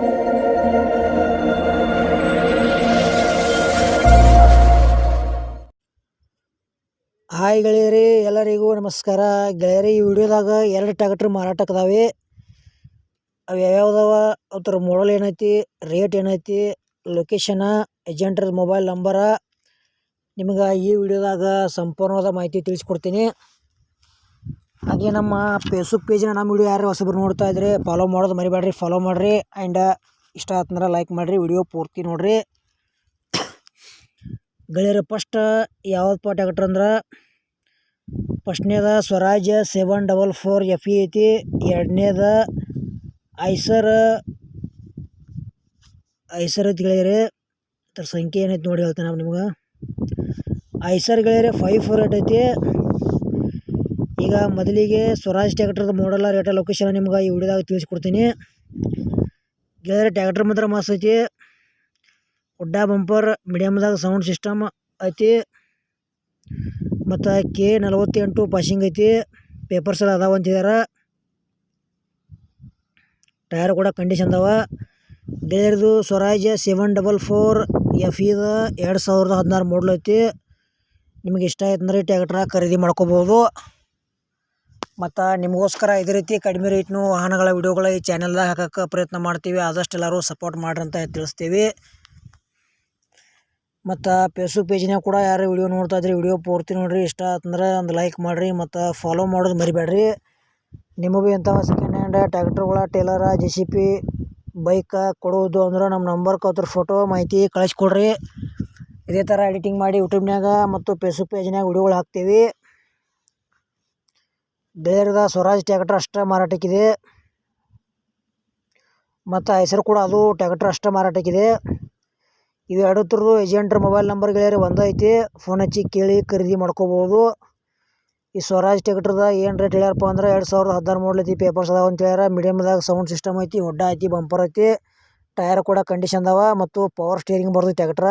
Hi ಗೆಳೆಯರಿ, ಎಲ್ಲರಿಗೂ ನಮಸ್ಕಾರ. ಗೆಳೆಯರಿ, ಈ ವಿಡಿಯೋದಾಗ ಎರಡು ಟ್ಯಾಕ್ಟ್ರ್ ಮಾರಾಟಕ್ಕದಾವೆ. ಅವು ಯಾವ್ಯಾವ್ದವ? ಅದ್ರ ಮಾಡಲ್ ಏನೈತಿ? ರೇಟ್ ಏನೈತಿ? ಲೊಕೇಶನ ಏಜೆಂಟ್ರ ಮೊಬೈಲ್ ನಂಬರ ನಿಮ್ಗೆ ಈ ವಿಡಿಯೋದಾಗ ಸಂಪೂರ್ಣವಾದ ಮಾಹಿತಿ ತಿಳಿಸ್ಕೊಡ್ತೀನಿ. ಹಾಗೆ ನಮ್ಮ ಫೇಸ್ಬುಕ್ ಪೇಜ್ನ ನಮ್ಮ ವಿಡಿಯೋ ಯಾರು ಹೊಸಬ್ರು ನೋಡ್ತಾ ಇದ್ರೆ ಫಾಲೋ ಮಾಡೋದು ಮರಿಬೇಡ್ರಿ ಫಾಲೋ ಮಾಡಿರಿ ಆ್ಯಂಡ್ ಇಷ್ಟ ಆತಂದ್ರೆ ಲೈಕ್ ಮಾಡಿರಿ ವಿಡಿಯೋ ಪೂರ್ತಿ ನೋಡಿರಿ. ಗೆಳೆಯರು ಫಸ್ಟ್ ಯಾವ್ದು ಟ್ಯಾಕ್ಟ್ರ್ ಅಂದ್ರೆ ಫಸ್ಟ್ನೇದ Swaraj seven double four F E ಐತಿ, ಎರಡನೇದ ಐಸರ್ ಐಸರ್ ಐತಿ ಗೆಳೆಯರೆ. ಅದ್ರ ಸಂಖ್ಯೆ ಏನೈತಿ ನೋಡಿ ಹೇಳ್ತೇನೆ ನಾವು ನಿಮ್ಗೆ. ಐಸರ್ ಗೆಳೆಯರೆ ಫೈವ್ ಫೋರ್ ಏಟ್ ಐತಿ. ಈಗ ಮೊದಲಿಗೆ ಸ್ವರಾಜ್ ಟ್ಯಾಕ್ಟ್ರದ ಮಾಡಲ್ಲ ರೇಟ ಲೊಕೇಶನ್ ನಿಮ್ಗೆ ಈ ವಿಡಿಯೋದಾಗ ತಿಳಿಸ್ಕೊಡ್ತೀನಿ. ಗೆಳೆಯರೆ, ಟ್ಯಾಕ್ಟರ್ ಮಾತ್ರ ಮಸ್ತ್ ಐತಿ. ಉಡ್ಡ ಬಂಪರ್ ಮೀಡಿಯಮ್ದಾಗ ಸೌಂಡ್ ಸಿಸ್ಟಮ್ ಐತಿ. ಮತ್ತು ಕೆ ನಲವತ್ತೆಂಟು ಪಾಸಿಂಗ್ ಐತಿ. ಪೇಪರ್ಸ್ ಎಲ್ಲ ಅದಾವ ಅಂತಿದಾರ. ಟೈರ್ ಕೂಡ ಕಂಡೀಷನ್ ಅದಾವ. ಗೆಳೆಯರದು Swaraj seven double four F ಇದ ಎರಡು ಸಾವಿರದ ಹದಿನಾರು ಮಾಡಲ್ ಐತಿ. ನಿಮಗೆ ಇಷ್ಟ ಆಯ್ತು ಅಂದ್ರೆ ಟ್ಯಾಕ್ಟ್ರ ಖರೀದಿ ಮಾಡ್ಕೋಬೋದು. ಮತ್ತು ನಿಮಗೋಸ್ಕರ ಇದೇ ರೀತಿ ಕಡಿಮೆ ರೇಟ್ನು ವಾಹನಗಳ ವಿಡಿಯೋಗಳ ಈ ಚಾನಲ್ದಾಗ ಹಾಕಕ್ಕೆ ಪ್ರಯತ್ನ ಮಾಡ್ತೀವಿ. ಆದಷ್ಟು ಎಲ್ಲರೂ ಸಪೋರ್ಟ್ ಮಾಡ್ರಿ ಅಂತ ತಿಳಿಸ್ತೀವಿ. ಮತ್ತು ಫೇಸ್ಬುಕ್ ಪೇಜ್ನಾಗ ಕೂಡ ಯಾರು ವಿಡಿಯೋ ನೋಡ್ತಾ ಇದ್ರಿ, ವಿಡಿಯೋ ಪೂರ್ತಿ ನೋಡಿರಿ. ಇಷ್ಟ ಆತಂದ್ರೆ ಒಂದು ಲೈಕ್ ಮಾಡಿರಿ ಮತ್ತು ಫಾಲೋ ಮಾಡೋದು ಮರಿಬೇಡ್ರಿ ನಿಮಗೂ ಇಂಥವು ಸೆಕೆಂಡ್ ಹ್ಯಾಂಡ್ ಟ್ಯಾಕ್ಟ್ರುಗಳ ಟೇಲರ ಜೆ ಸಿ ಪಿ ಬೈಕ ಕೊಡೋದು ಅಂದ್ರೆ ನಮ್ಮ ನಂಬರ್ಗೆ ಅದ್ರ ಫೋಟೋ ಮಾಹಿತಿ ಕಳಿಸ್ಕೊಡ್ರಿ ಇದೇ ಥರ ಎಡಿಟಿಂಗ್ ಮಾಡಿ ಯೂಟ್ಯೂಬ್ನಾಗ ಮತ್ತು ಫೇಸ್ಬುಕ್ ಪೇಜ್ನಾಗ ವಿಡಿಯೋಗಳು ಹಾಕ್ತೀವಿ. ಬೇರೆದ ಸ್ವರಾಜ್ ಟ್ಯಾಕ್ಟ್ರ್ ಅಷ್ಟೇ ಮಾರಾಟಕ್ಕಿದೆ. ಮತ್ತು ಹೆಸರು ಕೂಡ ಅದು ಟ್ಯಾಕ್ಟ್ರ್ ಅಷ್ಟೇ ಮಾರಾಟಕ್ಕಿದೆ. ಇವು ಎರಡು ಥರದ್ದು ಏಜೆಂಟ್ರ ಮೊಬೈಲ್ ನಂಬರ್ ಗೆಳೆಯರೆ ಒಂದೈತಿ ಫೋನ್ ಹಚ್ಚಿ ಕೇಳಿ ಖರೀದಿ ಮಾಡ್ಕೋಬೋದು. ಈ ಸ್ವರಾಜ್ ಟ್ಯಾಕ್ಟ್ರದ ಏನು ರೇಟ್ ಹೇಳ್ಯಾರಪ್ಪ ಅಂದ್ರೆ ಎರಡು ಸಾವಿರದ ಹದಿನಾರು ಮಾಡಲ್ ಐತಿ ಪೇಪರ್ಸ್ ಅದಾವ ಅಂತ ಹೇಳ್ಯಾರ. ಮೀಡಿಯಮ್ದಾಗ ಸೌಂಡ್ ಸಿಸ್ಟಮ್ ಐತಿ, ಒಡ್ಡ ಐತಿ ಬಂಪರ್ ಐತಿ. ಟೈರ್ ಕೂಡ ಕಂಡೀಷನ್ ಅದಾವ ಮತ್ತು ಪವರ್ ಸ್ಟೇರಿಂಗ್ ಬರ್ತೈತಿ ಟ್ಯಾಕ್ಟ್ರ.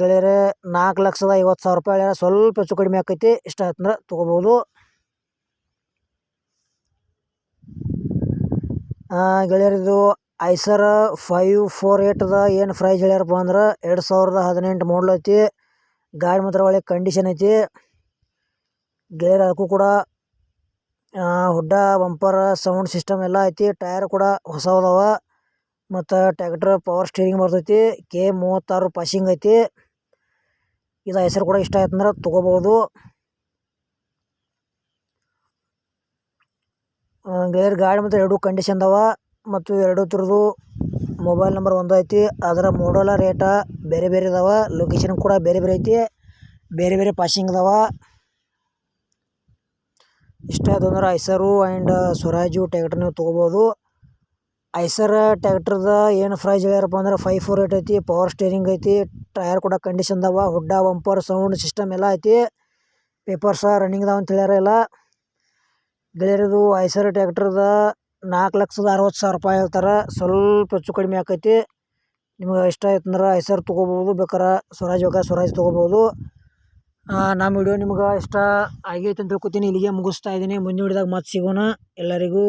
ಗೆಳೆಯರೆ ನಾಲ್ಕು ಲಕ್ಷದ ಐವತ್ತು ಸಾವಿರ ರೂಪಾಯಿ ಹೇಳ್ಯಾರ. ಸ್ವಲ್ಪ ಹೆಚ್ಚು ಕಡಿಮೆ ಆಕೈತಿ, ಇಷ್ಟ ಆಯ್ತಂದ್ರೆ ತೊಗೋಬೋದು. ಗೆಳೆಯರಿದು ಐಸರ್ ಫೈವ್ ಫೋರ್ ಏಟ್ದ ಏನು ಪ್ರೈಸ್ ಹೇಳ್ಯಾರಪ್ಪ ಅಂದ್ರೆ ಎರಡು ಸಾವಿರದ ಹದಿನೆಂಟು ಮಾಡಲ್ ಐತಿ. ಗಾಡಿ ಮಾತ್ರ ಒಳ್ಳೆ ಕಂಡೀಷನ್ ಐತಿ. ಗೇರ್ ಅದಕ್ಕೂ ಕೂಡ ಹುಡ್ಡ ಬಂಪರ್ ಸೌಂಡ್ ಸಿಸ್ಟಮ್ ಎಲ್ಲ ಐತಿ. ಟೈರ್ ಕೂಡ ಹೊಸವದವ ಮತ್ತು ಟ್ಯಾಕ್ಟ್ರ್ ಪವರ್ ಸ್ಟೀರಿಂಗ್ ಬರ್ತೈತಿ. ಕೆ ಮೂವತ್ತಾರು ಪಾಸಿಂಗ್ ಐತಿ. ಇದು ಹೆಸರು ಕೂಡ ಇಷ್ಟ ಆಯ್ತಂದ್ರೆ ತೊಗೋಬೋದು ಗೇರ್ ಗಾಡಿ ಮತ್ತು ಎರಡು ಕಂಡೀಷನ್ ಅದಾವ. ಮತ್ತು ಎರಡು ಥರದ್ದು ಮೊಬೈಲ್ ನಂಬರ್ ಒಂದು ಐತಿ. ಅದರ ಮೋಡಲ ರೇಟ ಬೇರೆ ಬೇರೆ ಅದಾವ ಲೊಕೇಶನ್ ಕೂಡ ಬೇರೆ ಬೇರೆ ಐತಿ. ಬೇರೆ ಬೇರೆ ಪಾಸಿಂಗ್ ಅದಾವ. ಇಷ್ಟ ಅಂದ್ರೆ ಐಸರು ಆ್ಯಂಡ್ ಸ್ವರಾಜು ಟ್ಯಾಕ್ಟರ್ ನೀವು ತೊಗೋಬೋದು. ಐಸರ್ ಟ್ಯಾಕ್ಟ್ರದ ಏನು ಫ್ರೈಜ್ ಹೇಳ್ಯಾರಪ್ಪ ಅಂದ್ರೆ ಫೈವ್ ಫೋರ್ ಏಟ್ ಐತಿ. ಪವರ್ ಸ್ಟೇರಿಂಗ್ ಐತಿ. ಟಯರ್ ಕೂಡ ಕಂಡೀಷನ್ ಅದಾವ. ಹುಡ್ಡ ಬಂಪರ್ ಸೌಂಡ್ ಸಿಸ್ಟಮ್ ಎಲ್ಲ ಐತಿ. ಪೇಪರ್ಸ ರನ್ನಿಂಗ್ ಅದಾವ ಅಂತ ಹೇಳ್ಯಾರ ಎಲ್ಲ. ಗೆಳೆಯರದು ಐಸರ್ ಟ್ಯಾಕ್ಟ್ರದ ನಾಲ್ಕು ಲಕ್ಷದ ಅರವತ್ತು ಸಾವಿರ ರೂಪಾಯಿ ಹೇಳ್ತಾರೆ. ಸ್ವಲ್ಪ ಹೆಚ್ಚು ಕಡಿಮೆ ಆಕೈತಿ. ನಿಮ್ಗೆ ಇಷ್ಟ ಆಯ್ತಂದ್ರೆ ಐಸರ್ ತೊಗೋಬೋದು ಬೇಕಾರೆ ಸ್ವರಾಜ್ ಬೇಕಾ ಸ್ವರಾಜ್ ತೊಗೋಬೋದು ನಮ್ಮ ವಿಡಿಯೋ ನಿಮ್ಗೆ ಇಷ್ಟ ಆಗೈತೆ ಅಂತ ತಿಳ್ಕೊತೀನಿ. ಇಲ್ಲಿಗೆ ಮುಗಿಸ್ತಾ ಇದ್ದೀನಿ. ಮುಂದಿನ ವಿಡಿಯೋದಾಗ ಮತ್ತೆ ಸಿಗೋಣ. ಎಲ್ಲರಿಗೂ